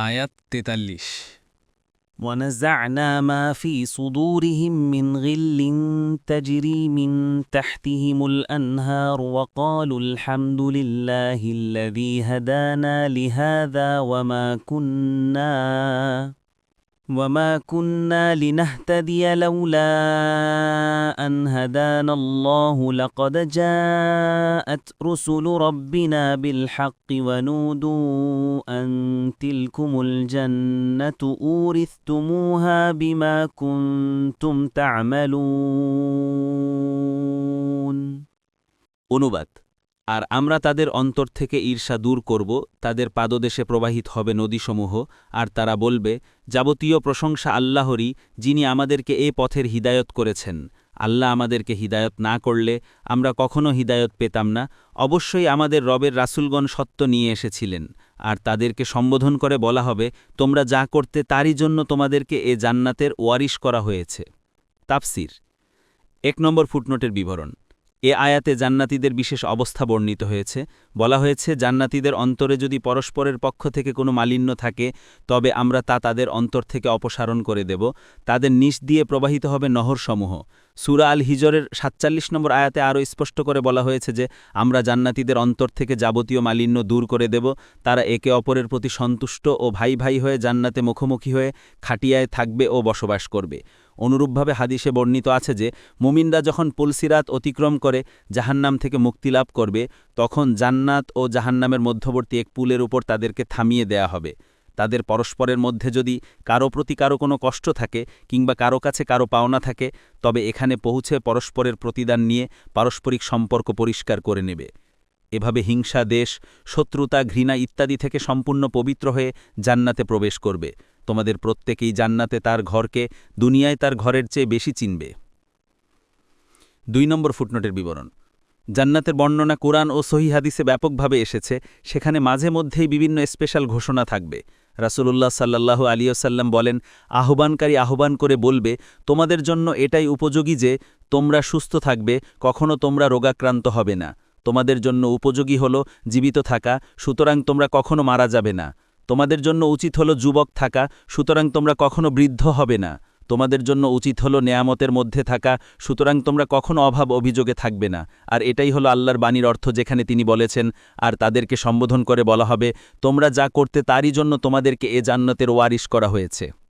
আয়াত তেতাল্লিশ ونزعنا ما في صدورهم من غل تجري من تحتهم الانهار وقالوا الحمد لله الذي هدانا لهذا وما كنا وما كنا لنهتدي لولا أن هدانا الله لقد جاءت رسل ربنا بالحق ونودوا أن تلكم الجنة أورثتموها بما كنتم تعملون আর আমরা তাদের অন্তর থেকে ঈর্ষা দূর করব, তাদের পাদদেশে প্রবাহিত হবে নদীসমূহ, আর তারা বলবে, যাবতীয় প্রশংসা আল্লাহরই, যিনি আমাদেরকে এ পথের হিদায়ত করেছেন। আল্লাহ আমাদেরকে হিদায়ত না করলে আমরা কখনো হিদায়ত পেতাম না। অবশ্যই আমাদের রবের রাসুলগণ সত্য নিয়ে এসেছিলেন। আর তাদেরকে সম্বোধন করে বলা হবে, তোমরা যা করতে তারই জন্য তোমাদেরকে এ জান্নাতের ওয়ারিশ করা হয়েছে। তাফসির। এক নম্বর ফুটনোটের বিবরণ। এ আয়াতে জান্নাতীদের বিশেষ অবস্থা বর্ণিত হয়েছে। বলা হয়েছে, জান্নাতীদের অন্তরে যদি পরস্পরের পক্ষ থেকে কোনো মালিন্য থাকে, তবে আমরা তা তাদের অন্তর থেকে অপসারণ করে দেব। তাদের নিচ দিয়ে প্রবাহিত হবে নহরসমূহ। সুরা আল হিজরের সাতচল্লিশ নম্বর আয়াতে আরও স্পষ্ট করে বলা হয়েছে যে, আমরা জান্নাতীদের অন্তর থেকে যাবতীয় মালিন্য দূর করে দেব। তারা একে অপরের প্রতি সন্তুষ্ট ও ভাই ভাই হয়ে জান্নাতে মুখোমুখি হয়ে খাটিয়ায় থাকবে ও বসবাস করবে। অনুরূপভাবে হাদিসে বর্ণিত আছে যে, মুমিনরা যখন পুলসিরাত অতিক্রম করে, জাহান্নাম থেকে মুক্তি লাভ করবে, তখন জান্নাত ও জাহান্নামের মধ্যবর্তী এক পুলের উপর তাদেরকে থামিয়ে দেয়া হবে। তাদের পরস্পরের মধ্যে যদি কারও প্রতি কারও কোনো কষ্ট থাকে, কিংবা কারও কাছে কারও পাওনা থাকে, তবে এখানে পৌঁছে পরস্পরের প্রতিদান নিয়ে পারস্পরিক সম্পর্ক পরিষ্কার করে নেবে। এভাবে হিংসা, দেশ, শত্রুতা, ঘৃণা ইত্যাদি থেকে সম্পূর্ণ পবিত্র হয়ে জান্নাতে প্রবেশ করবে। তোমাদের প্রত্যেকেই জান্নাতে তার ঘরকে দুনিয়ায় তার ঘরের চেয়ে বেশি চিনবে। দুই নম্বর ফুটনোটের বিবরণ। জান্নাতের বর্ণনা কোরআন ও সহি হাদিসে ব্যাপকভাবে এসেছে, সেখানে মাঝে মধ্যেই বিভিন্ন স্পেশাল ঘোষণা থাকবে। রাসূলুল্লাহ সাল্লাল্লাহু আলিয়সাল্লাম বলেন, আহ্বানকারী আহ্বান করে বলবে, তোমাদের জন্য এটাই উপযোগী যে, তোমরা সুস্থ থাকবে, কখনো তোমরা রোগাক্রান্ত হবে না। তোমাদের জন্য উপযোগী হল জীবিত থাকা, সুতরাং তোমরা কখনো মারা যাবে না। তোমাদের জন্য উচিত হলো যুবক থাকা, সুতরাং তোমরা কখনো বৃদ্ধ হবে না। তোমাদের জন্য উচিত হলো নেয়ামতের মধ্যে থাকা, সুতরাং তোমরা কখনো অভাব অভিযোগে থাকবে না। আর এটাই হলো আল্লাহর বাণীর অর্থ যেখানে তিনি বলেছেন, আর তাদেরকে সম্বোধন করে বলা হবে, তোমরা যা করতে তারই জন্য তোমাদেরকে এ জান্নাতের ওয়ারিশ করা হয়েছে।